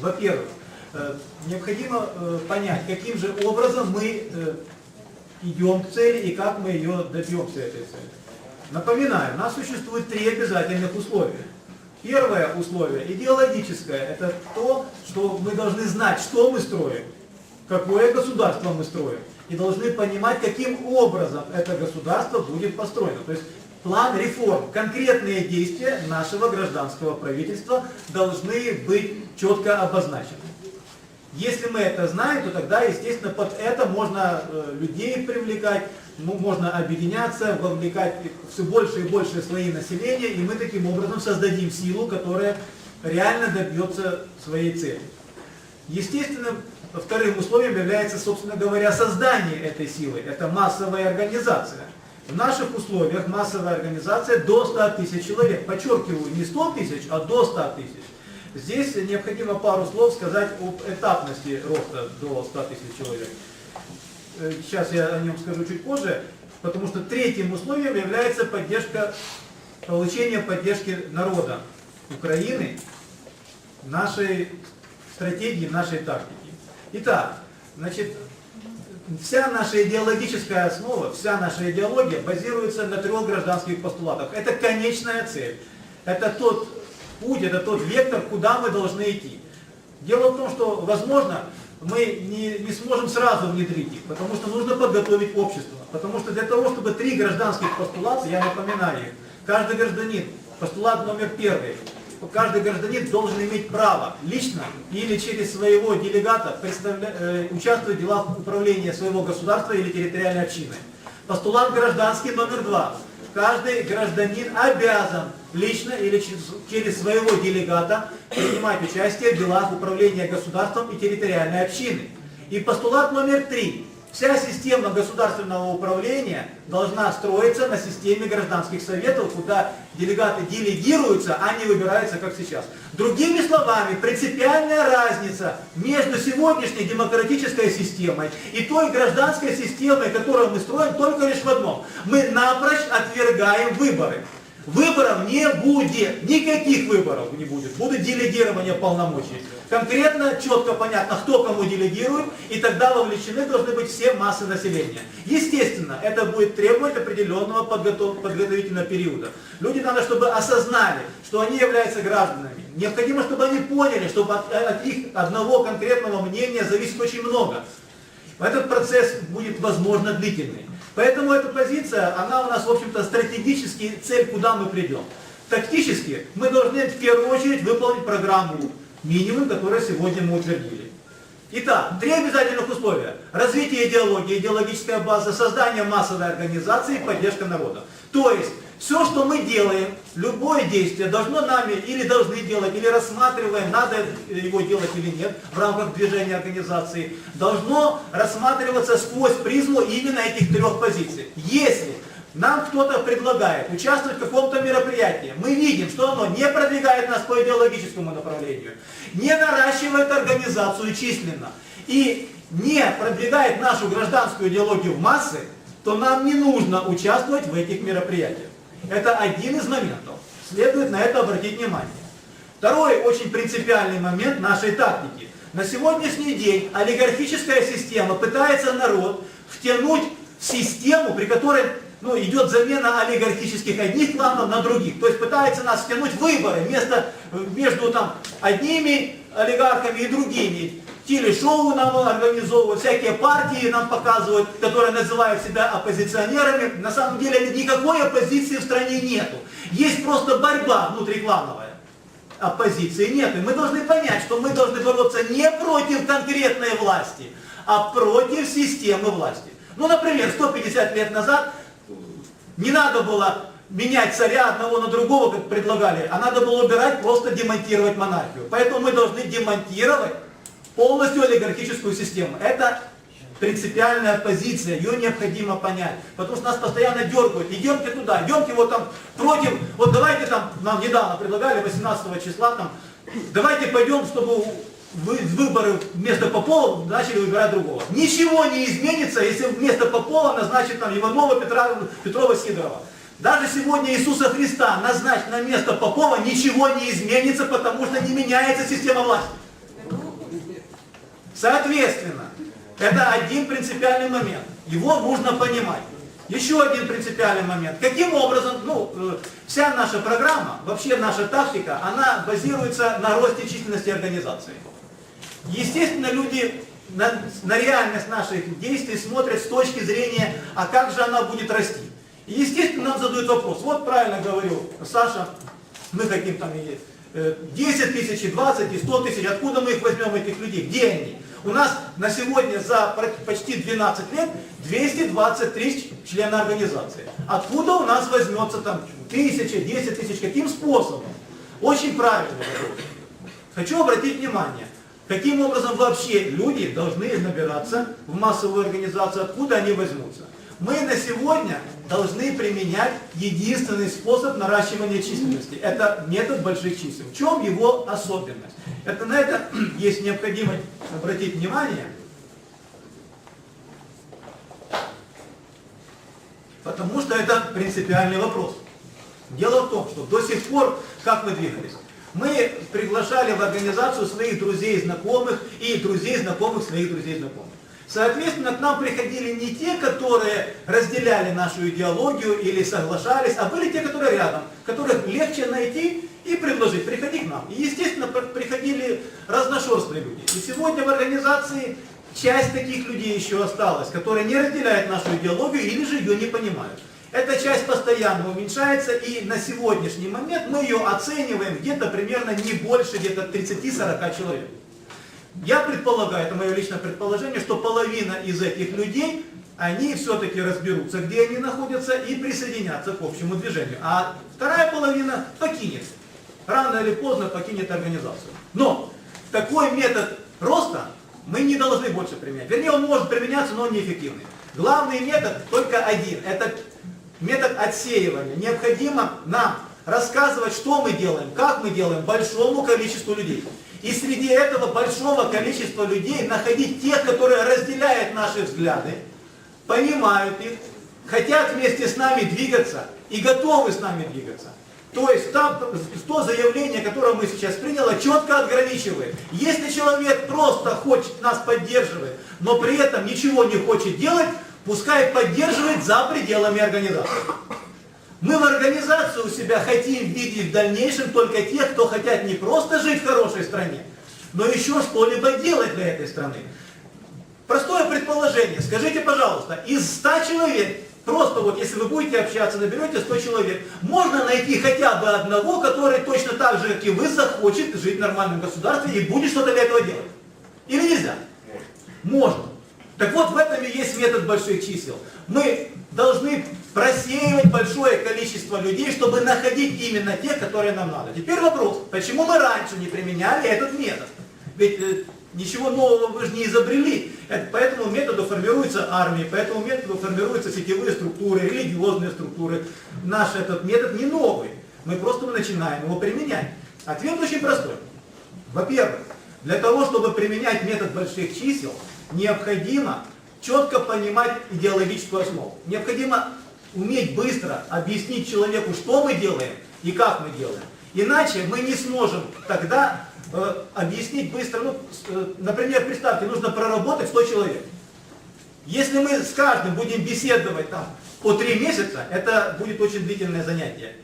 Во-первых, э, необходимо э, понять, каким же образом мы э, идем к цели и как мы ее добьемся этой цели. Напоминаю, у нас существует три обязательных условия. Первое условие идеологическое. Это то, что мы должны знать, что мы строим, какое государство мы строим. И должны понимать, каким образом это государство будет построено. То есть план реформ, конкретные действия нашего гражданского правительства должны быть четко обозначены. Если мы это знаем, то тогда, естественно, под это можно э, людей привлекать, можно объединяться, вовлекать все больше и больше слои населения, и мы таким образом создадим силу, которая реально добьется своей цели. Естественно, вторым условием является, собственно говоря, создание этой силы. Это массовая организация. В наших условиях массовая организация до 100 тысяч человек. Подчеркиваю, не 100 тысяч, а до 100 тысяч. Здесь необходимо пару слов сказать об этапности роста до 100 тысяч человек. Э, Сейчас я о нем скажу чуть позже, потому что третьим условием является поддержка, получение поддержки народа Украины, нашей стратегии, нашей тактики. Итак, значит, вся наша идеологическая основа, вся наша идеология базируется на трех гражданских постулатах. Это конечная цель. Это тот путь, это тот вектор, куда мы должны идти. Дело в том, что, возможно, мы не, не сможем сразу внедрить их, потому что нужно подготовить общество. Потому что для того, чтобы три гражданских постулата, я напоминаю их, каждый гражданин, постулат номер первый, каждый гражданин должен иметь право лично или через своего делегата э, участвовать в делах управления своего государства или территориальной общины. Постулат гражданский номер два. Каждый гражданин обязан лично или через своего делегата принимать участие в делах управления государством и территориальной общины. И постулат номер три. Вся система государственного управления должна строиться на системе гражданских советов, куда делегаты делегируются, а не выбираются, как сейчас. Другими словами, принципиальная разница между сегодняшней демократической системой и той гражданской системой, которую мы строим, только лишь в одном. Мы напрочь отвергаем выборы. Выборов не будет, никаких выборов не будет, будет делегирование полномочий. Конкретно, четко понятно, кто кому делегирует, и тогда вовлечены должны быть все массы населения. Естественно, это будет требовать определенного подготов- подготовительного периода. Люди надо, чтобы осознали, что они являются гражданами. Необходимо, чтобы они поняли, что от, от их одного конкретного мнения зависит очень много. Этот процесс будет, возможно, длительный. Поэтому эта позиция, она у нас, в общем-то, стратегически цель, куда мы придем. Тактически мы должны в первую очередь выполнить программу минимум, которую сегодня мы утвердили. Итак, три обязательных условия. Развитие идеологии, идеологическая база, создание массовой организации и поддержка народа. То есть, все, что мы делаем, любое действие должно нами или должны делать, или рассматриваем, надо его делать или нет в рамках движения организации, должно рассматриваться сквозь призму именно этих трех позиций. Если нам кто-то предлагает участвовать в каком-то мероприятии, мы видим, что оно не продвигает нас по идеологическому направлению, не наращивает организацию численно и не продвигает нашу гражданскую идеологию в массы, то нам не нужно участвовать в этих мероприятиях. Это один из моментов. Следует на это обратить внимание. Второй очень принципиальный момент нашей тактики. На сегодняшний день олигархическая система пытается народ втянуть в систему, при которой ну, идет замена олигархических одних кланов на других. То есть пытается нас втянуть в выборы вместо, между там, одними олигархами и другими. Телешоу нам организовывают, всякие партии нам показывают, которые называют себя оппозиционерами. На самом деле никакой оппозиции в стране нету. Есть просто борьба внутриклановая. Оппозиции нет. И мы должны понять, что мы должны бороться не против конкретной власти, а против системы власти. Ну, например, 150 лет назад не надо было менять царя одного на другого, как предлагали, а надо было убирать, просто демонтировать монархию. Поэтому мы должны демонтировать полностью олигархическую систему. Это принципиальная позиция, ее необходимо понять. Потому что нас постоянно дергают. Идемте туда, идемте вот там против, вот давайте там, нам недавно предлагали 18 числа там, давайте пойдем, чтобы вы, выборы вместо Попова начали выбирать другого. Ничего не изменится, если вместо Попова назначить там Иванова, Петра, Петрова, Сидорова. Даже сегодня Иисуса Христа назначить на место Попова, ничего не изменится, потому что не меняется система власти. Соответственно, это один принципиальный момент. Его нужно понимать. Еще один принципиальный момент. Каким образом, ну, э, вся наша программа, вообще наша тактика, она базируется на росте численности организации. Естественно, люди на, на реальность наших действий смотрят с точки зрения, а как же она будет расти. И, естественно, нам задают вопрос. Вот правильно говорил Саша, мы хотим там и э, 10 тысяч, и 20, и 100 тысяч. Откуда мы их возьмем, этих людей? Где они? У нас на сегодня за почти 12 лет 220 тысяч членов организации. Откуда у нас возьмется там тысяча, 10 тысяч? Каким способом? Очень правильный вопрос. Хочу обратить внимание, каким образом вообще люди должны набираться в массовую организацию, откуда они возьмутся. Мы на сегодня должны применять единственный способ наращивания численности. Это метод больших чисел. В чем его особенность? Это на это есть необходимость обратить внимание, потому что это принципиальный вопрос. Дело в том, что до сих пор, как мы двигались, мы приглашали в организацию своих друзей, знакомых и друзей, знакомых своих друзей, знакомых. Соответственно, к нам приходили не те, которые разделяли нашу идеологию или соглашались, а были те, которые рядом, которых легче найти и предложить, приходи к нам. И, естественно, пр- приходили разношерстные люди. И сегодня в организации часть таких людей еще осталась, которые не разделяют нашу идеологию или же ее не понимают. Эта часть постоянно уменьшается, и на сегодняшний момент мы ее оцениваем где-то примерно не больше где-то 30-40 человек. Я предполагаю, это мое личное предположение, что половина из этих людей, они все-таки разберутся, где они находятся, и присоединятся к общему движению. А вторая половина покинет. Рано или поздно покинет организацию. Но такой метод роста мы не должны больше применять. Вернее, он может применяться, но он неэффективный. Главный метод только один. Это метод отсеивания. Необходимо нам рассказывать, что мы делаем, как мы делаем большому количеству людей. И среди этого большого количества людей находить тех, которые разделяют наши взгляды, понимают их, хотят вместе с нами двигаться и готовы с нами двигаться. То есть там, то заявление, которое мы сейчас приняло, четко отграничивает. Если человек просто хочет нас поддерживать, но при этом ничего не хочет делать, пускай поддерживает за пределами организации. Мы в организации у себя хотим видеть в дальнейшем только тех, кто хотят не просто жить в хорошей стране, но еще что-либо делать для этой страны. Простое предположение. Скажите, пожалуйста, из 100 человек, просто вот если вы будете общаться, наберете 100 человек, можно найти хотя бы одного, который точно так же, как и вы, захочет жить в нормальном государстве и будет что-то для этого делать? Или нельзя? Можно. Так вот, в этом и есть метод больших чисел. Мы должны просеивать большое количество людей, чтобы находить именно тех, которые нам надо. Теперь вопрос, почему мы раньше не применяли этот метод? Ведь э, ничего нового вы же не изобрели. Это, по этому методу формируются армии, по этому методу формируются сетевые структуры, религиозные структуры. Наш этот метод не новый. Мы просто начинаем его применять. Ответ очень простой. Во-первых, для того, чтобы применять метод больших чисел, необходимо четко понимать идеологическую основу. Необходимо уметь быстро объяснить человеку, что мы делаем и как мы делаем. Иначе мы не сможем тогда э, объяснить быстро. Ну, э, например, представьте, нужно проработать 100 человек. Если мы с каждым будем беседовать там по три месяца, это будет очень длительное занятие.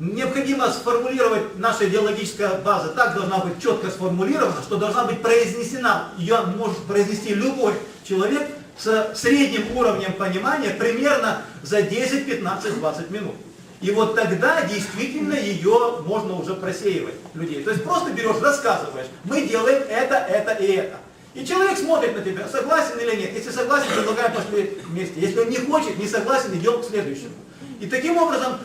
Необходимо сформулировать, наша идеологическая база так должна быть четко сформулирована, что должна быть произнесена, ее может произнести любой человек с средним уровнем понимания примерно за 10, 15, 20 минут. И вот тогда действительно ее можно уже просеивать людей. То есть просто берешь, рассказываешь, мы делаем это, это и это. И человек смотрит на тебя, согласен или нет. Если согласен, предлагаем пошли вместе. Если он не хочет, не согласен, идем к следующему. И таким образом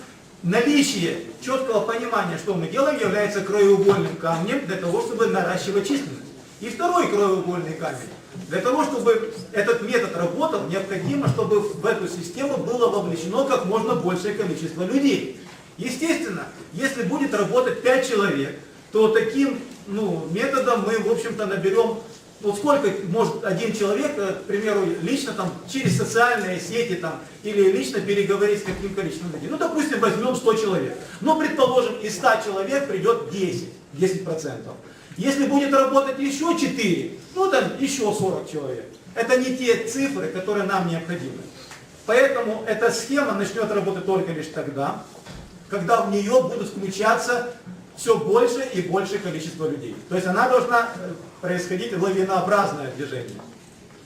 наличие четкого понимания, что мы делаем, является краеугольным камнем для того, чтобы наращивать численность. И второй краеугольный камень. Для того, чтобы этот метод работал, необходимо, чтобы в эту систему было вовлечено как можно большее количество людей. Естественно, если будет работать 5 человек, то таким ну, методом мы, в общем-то, наберем, вот сколько может один человек, э, к примеру, лично там через социальные сети там, или лично переговорить с каким количеством людей. Ну, допустим, возьмем 100 человек. Ну, предположим, из 100 человек придет 10, 10%. Если будет работать еще 4, ну там еще 40 человек. Это не те цифры, которые нам необходимы. Поэтому эта схема начнет работать только лишь тогда, когда в нее будут включаться все больше и больше количество людей. То есть она должна э, происходить лавинообразное движение.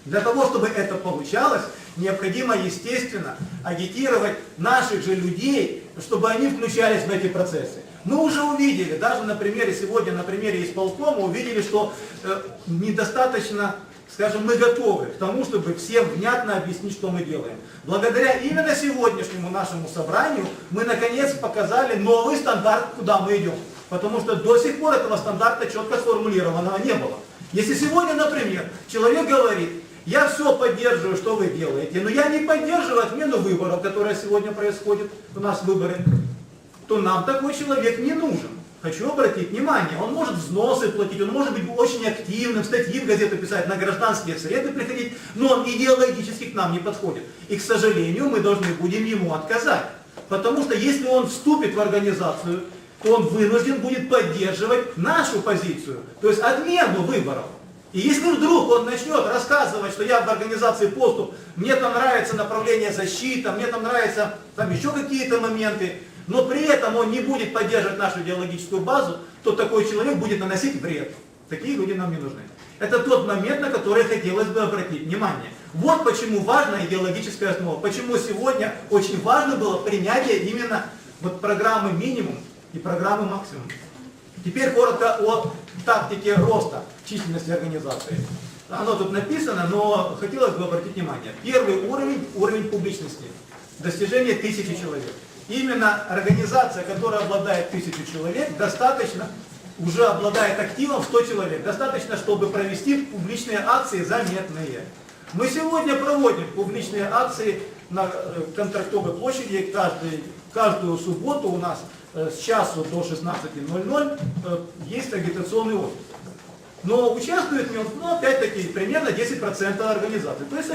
Для того, чтобы это получалось, необходимо, естественно, агитировать наших же людей, чтобы они включались в эти процессы. Мы уже увидели, даже на примере сегодня, на примере исполкома, увидели, что э, недостаточно, скажем, мы готовы к тому, чтобы всем внятно объяснить, что мы делаем. Благодаря именно сегодняшнему нашему собранию мы наконец показали новый стандарт, куда мы идем. Потому что до сих пор этого стандарта четко сформулированного не было. Если сегодня, например, человек говорит, я все поддерживаю, что вы делаете, но я не поддерживаю отмену выборов, которые сегодня происходят, у нас выборы, то нам такой человек не нужен. Хочу обратить внимание, он может взносы платить, он может быть очень активным, статьи в газету писать, на гражданские среды приходить, но он идеологически к нам не подходит. И, к сожалению, мы должны будем ему отказать. Потому что если он вступит в организацию, он вынужден будет поддерживать нашу позицию, то есть отмену выборов. И если вдруг он начнет рассказывать, что я в организации поступ, мне там нравится направление защиты, мне там нравятся там еще какие-то моменты, но при этом он не будет поддерживать нашу идеологическую базу, то такой человек будет наносить вред. Такие люди нам не нужны. Это тот момент, на который хотелось бы обратить внимание. Вот почему важна идеологическая основа. Почему сегодня очень важно было принятие именно вот программы минимум и программы максимум. Теперь коротко о тактике роста численности организации. Оно тут написано, но хотелось бы обратить внимание. Первый уровень – уровень публичности. Достижение тысячи человек. Именно организация, которая обладает тысячу человек, достаточно, уже обладает активом 100 человек. Достаточно, чтобы провести публичные акции заметные. Мы сегодня проводим публичные акции на э, контрактовой площади каждый, каждую субботу у нас с часу до 16.00 э, есть агитационный офис. Но участвует в нем, ну, опять-таки, примерно 10% организаций. То есть.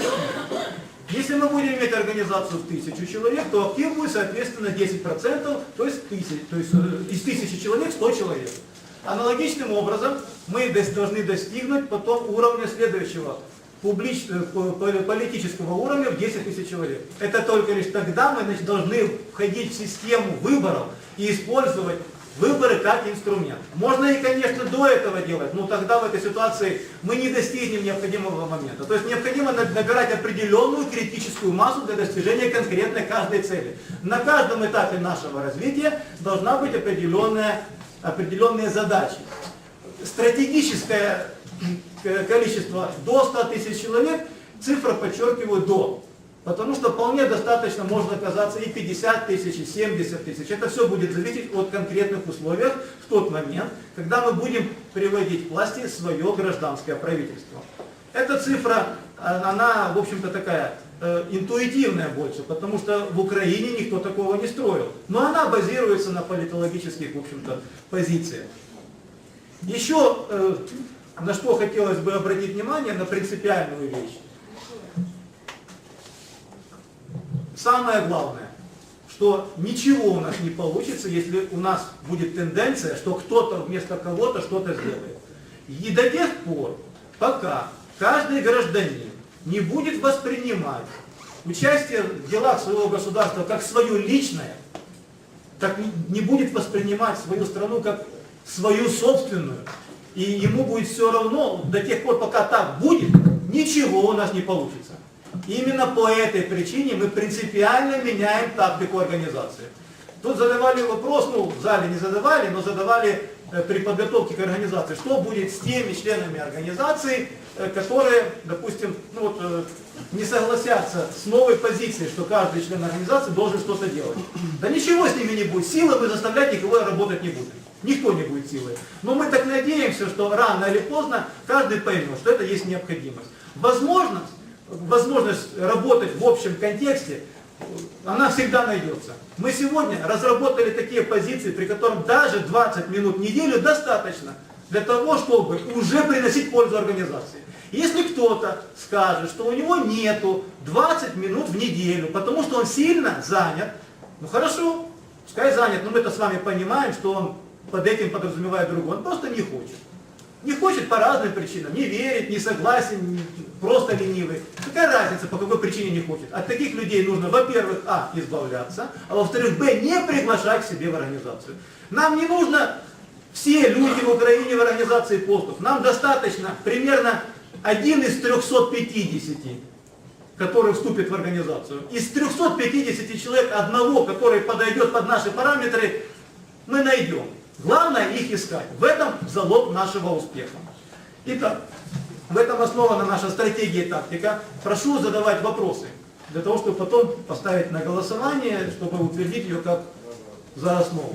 Если мы будем иметь организацию в тысячу человек, то актив будет, соответственно, 10%, то есть, тысяч, то есть э, из тысячи человек 100 человек. Аналогичным образом мы должны достигнуть потом уровня следующего, публич, э, политического уровня в 10 тысяч человек. Это только лишь тогда мы значит, должны входить в систему выборов и использовать выборы как инструмент. Можно и, конечно, до этого делать, но тогда в этой ситуации мы не достигнем необходимого момента. То есть необходимо набирать определенную критическую массу для достижения конкретной каждой цели. На каждом этапе нашего развития должна быть определенная, определенные задачи. Стратегическое количество до 100 тысяч человек, цифра подчеркиваю до. Потому что вполне достаточно может оказаться и 50 тысяч, и 70 тысяч. Это все будет зависеть от конкретных условий в тот момент, когда мы будем приводить к власти свое гражданское правительство. Эта цифра, она, в общем-то, такая э, интуитивная больше, потому что в Украине никто такого не строил. Но она базируется на политологических, в общем-то, позициях. Еще э, на что хотелось бы обратить внимание, на принципиальную вещь. Самое главное, что ничего у нас не получится, если у нас будет тенденция, что кто-то вместо кого-то что-то сделает. И до тех пор, пока каждый гражданин не будет воспринимать участие в делах своего государства как свое личное, так не будет воспринимать свою страну как свою собственную, и ему будет все равно, до тех пор, пока так будет, ничего у нас не получится. Именно по этой причине мы принципиально меняем тактику организации. Тут задавали вопрос, ну в зале не задавали, но задавали э, при подготовке к организации, что будет с теми членами организации, э, которые, допустим, ну вот, э, не согласятся с новой позицией, что каждый член организации должен что-то делать. Да ничего с ними не будет, силы мы заставлять никого работать не будем. Никто не будет силой. Но мы так надеемся, что рано или поздно каждый поймет, что это есть необходимость. Возможность возможность работать в общем контексте, она всегда найдется. Мы сегодня разработали такие позиции, при которых даже 20 минут в неделю достаточно для того, чтобы уже приносить пользу организации. Если кто-то скажет, что у него нету 20 минут в неделю, потому что он сильно занят, ну хорошо, пускай занят, но мы-то с вами понимаем, что он под этим подразумевает другое, он просто не хочет. Не хочет по разным причинам, не верит, не согласен, просто ленивый. Какая разница, по какой причине не хочет? От таких людей нужно, во-первых, а, избавляться, а во-вторых, б, не приглашать к себе в организацию. Нам не нужно все люди в Украине в организации постов. Нам достаточно примерно один из 350 который вступит в организацию. Из 350 человек одного, который подойдет под наши параметры, мы найдем. Главное их искать. В этом залог нашего успеха. Итак, в этом основана наша стратегия и тактика. Прошу задавать вопросы, для того, чтобы потом поставить на голосование, чтобы утвердить ее как за основу.